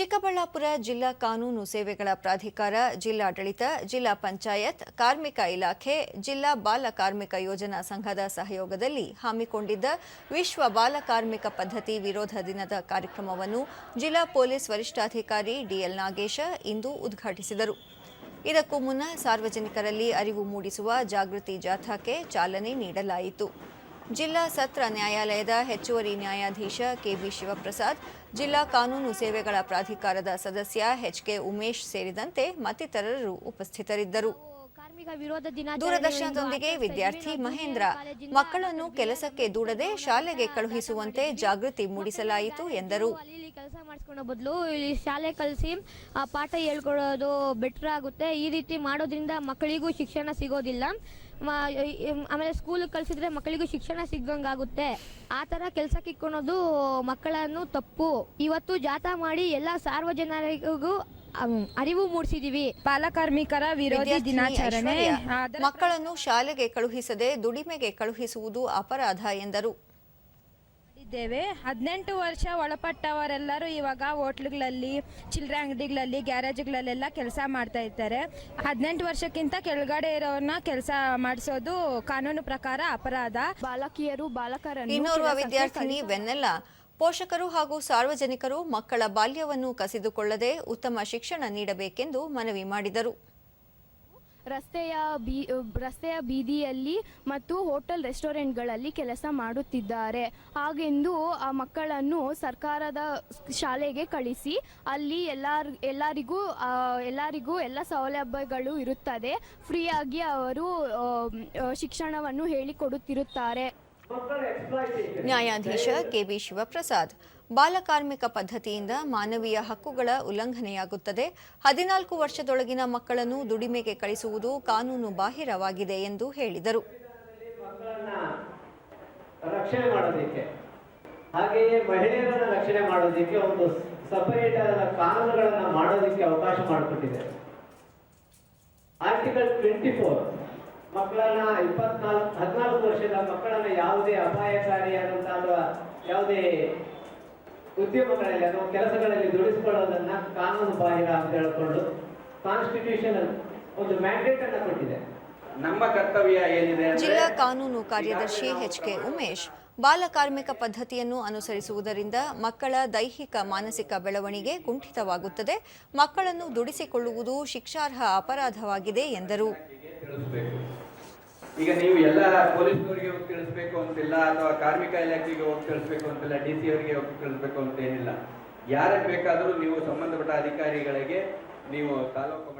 ಚಿಕ್ಕಬಳ್ಳಾಪುರ ಜಿಲ್ಲಾ ಕಾನೂನು ಸೇವೆಗಳ ಪ್ರಾಧಿಕಾರ, ಜಿಲ್ಲಾಡಳಿತ, ಜಿಲ್ಲಾ ಪಂಚಾಯತ್, ಕಾರ್ಮಿಕ ಇಲಾಖೆ, ಜಿಲ್ಲಾ ಬಾಲ ಕಾರ್ಮಿಕ ಯೋಜನಾ ಸಂಘದ ಸಹಯೋಗದಲ್ಲಿ ಹಮ್ಮಿಕೊಂಡಿದ್ದ ವಿಶ್ವ ಬಾಲ ಕಾರ್ಮಿಕ ಪದ್ಧತಿ ವಿರೋಧ ದಿನದ ಕಾರ್ಯಕ್ರಮವನ್ನು ಜಿಲ್ಲಾ ಪೊಲೀಸ್ ವರಿಷ್ಠಾಧಿಕಾರಿ ಡಿಎಲ್ ನಾಗೇಶ ಇಂದು ಉದ್ಘಾಟಿಸಿದರು. ಇದಕ್ಕೂ ಮುನ್ನ ಸಾರ್ವಜನಿಕರಲ್ಲಿ ಅರಿವು ಮೂಡಿಸುವ ಜಾಗೃತಿ ಜಾಥಾಕ್ಕೆ ಚಾಲನೆ ನೀಡಲಾಯಿತು. ಜಿಲ್ಲಾ ಸತ್ರ ನ್ಯಾಯಾಲಯದ ಹೆಚ್ಚುವರಿ ನ್ಯಾಯಾಧೀಶ ಕೆಬಿ ಶಿವಪ್ರಸಾದ್, ಜಿಲ್ಲಾ ಕಾನೂನು ಸೇವೆಗಳ ಪ್ರಾಧಿಕಾರದ ಸದಸ್ಯ ಎಚ್ಕೆ ಉಮೇಶ್ ಸೇರಿದಂತೆ ಮತ್ತಿತರರು ಉಪಸ್ಥಿತರಿದ್ದರು. ದೂರದರ್ಶನದೊಂದಿಗೆ ವಿದ್ಯಾರ್ಥಿ ಮಹೇಂದ್ರ ಮಕ್ಕಳನ್ನು ಕೆಲಸಕ್ಕೆ ದೂಡದೆ ಶಾಲೆಗೆ ಕಳುಹಿಸುವಂತೆ ಜಾಗೃತಿ ಮೂಡಿಸಲಾಯಿತು ಎಂದರು. ಕೆಲಸ ಮಾಡಿಸ್ಕೊಳ್ಳೋ ಬದಲು ಇಲ್ಲಿ ಶಾಲೆ ಕಲಿಸಿ ಪಾಠ ಹೇಳ್ಕೊಡೋದು ಬೆಟರ್ ಆಗುತ್ತೆ ಈ ರೀತಿ ಮಾಡೋದ್ರಿಂದ ಮಕ್ಕಳಿಗೂ ಶಿಕ್ಷಣ ಸಿಗೋದಿಲ್ಲ. ಆಮೇಲೆ ಸ್ಕೂಲ್ ಕಲಿಸಿದ್ರೆ ಮಕ್ಕಳಿಗೂ ಶಿಕ್ಷಣ ಸಿಗಂಗಾಗುತ್ತೆ ಆ ಥರ ಕೆಲಸಕ್ಕೆ ಇಕ್ಕೊಳೋದು ಮಕ್ಕಳನ್ನು ತಪ್ಪು. ಇವತ್ತು ಜಾಥಾ ಮಾಡಿ ಎಲ್ಲ ಸಾರ್ವಜನಿಕರಿಗೂ ಅರಿವು ಮೂಡಿಸಿದೀವಿ. ಬಾಲಕಾರ್ಮಿಕರ ವಿರೋಧಿ ದಿನಾಚರಣೆ. ಮಕ್ಕಳನ್ನು ಶಾಲೆಗೆ ಕಳುಹಿಸದೆ ದುಡಿಮೆಗೆ ಕಳುಹಿಸುವುದು ಅಪರಾಧ ಎಂದರು. ಇದ್ದೇವೆ ಹದಿನೆಂಟು ವರ್ಷ ಒಳಪಟ್ಟವರೆಲ್ಲರೂ ಇವಾಗ ಹೋಟ್ಲುಗಳಲ್ಲಿ ಚಿಲ್ಲರೆ ಅಂಗಡಿಗಳಲ್ಲಿ ಗ್ಯಾರೇಜ್ಗಳಲ್ಲೆಲ್ಲ ಕೆಲಸ ಮಾಡ್ತಾ ಇರ್ತಾರೆ ಹದಿನೆಂಟು ವರ್ಷಕ್ಕಿಂತ ಕೆಳಗಡೆ ಇರೋನ್ನ ಕೆಲಸ ಮಾಡಿಸೋದು ಕಾನೂನು ಪ್ರಕಾರ ಅಪರಾಧ. ಬಾಲಕಿಯರು ಬಾಲಕರನ್ನು ಇನ್ನೋರ್ವ ವಿದ್ಯಾರ್ಥಿನಿ ವೆನ್ನೆಲ್ಲ ಪೋಷಕರು ಹಾಗೂ ಸಾರ್ವಜನಿಕರು ಮಕ್ಕಳ ಬಾಲ್ಯವನ್ನು ಕಸಿದುಕೊಳ್ಳದೆ ಉತ್ತಮ ಶಿಕ್ಷಣ ನೀಡಬೇಕೆಂದು ಮನವಿ ಮಾಡಿದರು. ರಸ್ತೆಯ ಬೀ, ರಸ್ತೆಯ ಬೀದಿಯಲ್ಲಿ ಮತ್ತು ಹೋಟೆಲ್ ರೆಸ್ಟೋರೆಂಟ್ಗಳಲ್ಲಿ ಕೆಲಸ ಮಾಡುತ್ತಿದ್ದಾರೆ. ಹಾಗೆಂದು ಆ ಮಕ್ಕಳನ್ನು ಸರ್ಕಾರದ ಶಾಲೆಗೆ ಕಳಿಸಿ, ಅಲ್ಲಿ ಎಲ್ಲಾರ್, ಎಲ್ಲರಿಗೂ ಎಲ್ಲರಿಗೂ ಎಲ್ಲ ಸೌಲಭ್ಯಗಳು ಇರುತ್ತದೆ. ಫ್ರೀಯಾಗಿ ಅವರು ಶಿಕ್ಷಣವನ್ನು ಹೇಳಿಕೊಡುತ್ತಿರುತ್ತಾರೆ. ನ್ಯಾಯಾಧೀಶ ಕೆಬಿ ಶಿವಪ್ರಸಾದ್ ಬಾಲಕಾರ್ಮಿಕ ಪದ್ಧತಿಯಿಂದ ಮಾನವೀಯ ಹಕ್ಕುಗಳ ಉಲ್ಲಂಘನೆಯಾಗುತ್ತದೆ. ಹದಿನಾಲ್ಕು ವರ್ಷದೊಳಗಿನ ಮಕ್ಕಳನ್ನು ದುಡಿಮೆಗೆ ಕಳಿಸುವುದು ಕಾನೂನು ಬಾಹಿರವಾಗಿದೆ ಎಂದು ಹೇಳಿದರು. ರಕ್ಷಣೆ ಮಾಡೋದಕ್ಕೆ, ಹಾಗೆಯೇ ಮಹಿಳೆಯರನ್ನ ರಕ್ಷಣೆ ಮಾಡೋದಕ್ಕೆ ಒಂದು ಸಪರೇಟ್ ಆದ ಕಾನೂನುಗಳನ್ನು ಮಾಡೋದಕ್ಕೆ ಅವಕಾಶ ಮಾಡಿಕೊಟ್ಟಿದೆ. ಆರ್ಟಿಕಲ್ ಟ್ವೆಂಟಿ ಫೋರ್ ಮಕ್ಕಳನ್ನ ಇಪ್ಪತ್ನಾಲ್ಕು, ಹದಿನಾಲ್ಕು ವರ್ಷದ ಮಕ್ಕಳನ್ನ ಯಾವುದೇ ಅಪಾಯಕಾರಿಯಾದಂತಹ ಅಥವಾ ಯಾವುದೇ ಉದ್ಯಮಗಳಲ್ಲಿ ಅಥವಾ ಕೆಲಸಗಳಲ್ಲಿ ದುಡಿಸಿಕೊಳ್ಳೋದನ್ನ ಕಾನೂನು ಬಾಹಿರ ಅಂತ ಹೇಳಿಕೊಂಡು ಕಾನ್ಸ್ಟಿಟ್ಯೂಷನ್ ಒಂದು ಮ್ಯಾಂಡೇಟ್ ಅನ್ನ ಕೊಟ್ಟಿದೆ. ನಮ್ಮ ಕರ್ತವ್ಯ ಏನಿದೆ ಜಿಲ್ಲಾ ಕಾನೂನು ಕಾರ್ಯದರ್ಶಿ ಎಚ್ ಕೆ ಉಮೇಶ್ ಬಾಲ ಕಾರ್ಮಿಕ ಪದ್ಧತಿಯನ್ನು ಅನುಸರಿಸುವುದರಿಂದ ಮಕ್ಕಳ ದೈಹಿಕ ಮಾನಸಿಕ ಬೆಳವಣಿಗೆ ಕುಂಠಿತವಾಗುತ್ತದೆ. ಮಕ್ಕಳನ್ನು ದುಡಿಸಿಕೊಳ್ಳುವುದು ಶಿಕ್ಷಾರ್ಹ ಅಪರಾಧವಾಗಿದೆ ಎಂದರು. ತಿಳಿಸ್ಬೇಕು. ಈಗ ನೀವು ಎಲ್ಲ ಪೊಲೀಸ್ನವರಿಗೆ ಹೋಗಿ ತಿಳಿಸ್ಬೇಕು ಅಂತಿಲ್ಲ ಅಥವಾ ಕಾರ್ಮಿಕ ಇಲಾಖೆಗೆ ಹೋಗಿ ತಿಳಿಸ್ಬೇಕು ಅಂತಿಲ್ಲ, ಡಿ ಸಿ ಅವರಿಗೆ ಹೋಗಿ ತಿಳಿಸ್ಬೇಕು ಅಂತ ಏನಿಲ್ಲ. ಯಾರಿಗೆ ಬೇಕಾದರೂ ನೀವು ಸಂಬಂಧಪಟ್ಟ ಅಧಿಕಾರಿಗಳಿಗೆ ನೀವು ತಾಲೂಕು